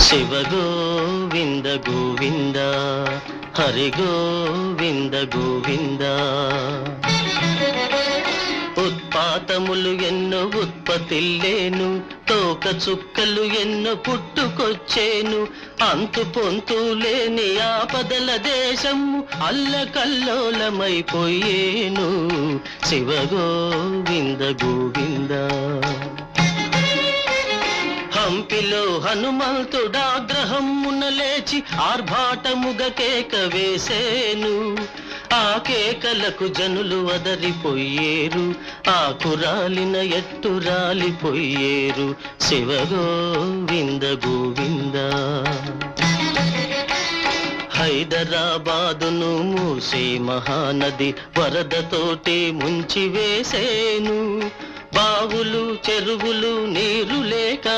శివ గోవింద గోవింద హరి గోవింద. గోవింద ఉత్పాతములు ఎన్నో ఉత్పతిల్లేను తోక చుక్కలు ఎన్నో పుట్టుకొచ్చేను. అంతు పొంతు లేని ఆపదల దేశము అల్లకల్లోలమైపోయేను. శివ గోవింద గోవిందా. హంపిలో హనుమంతుడాగ్రహమున లేచి ఆర్భాటముగ కేక వేసేను. ఆ కేకలకు జనులు వదరిపోయేరు ఆ కురాలిన ఎట్టు రాలిపోయేరు. శివ గోవింద గోవింద. హైదరాబాదును మూసే మహానది వరదతోటి ముంచి వేసేను. బావులు చెరువులు నీరు లేక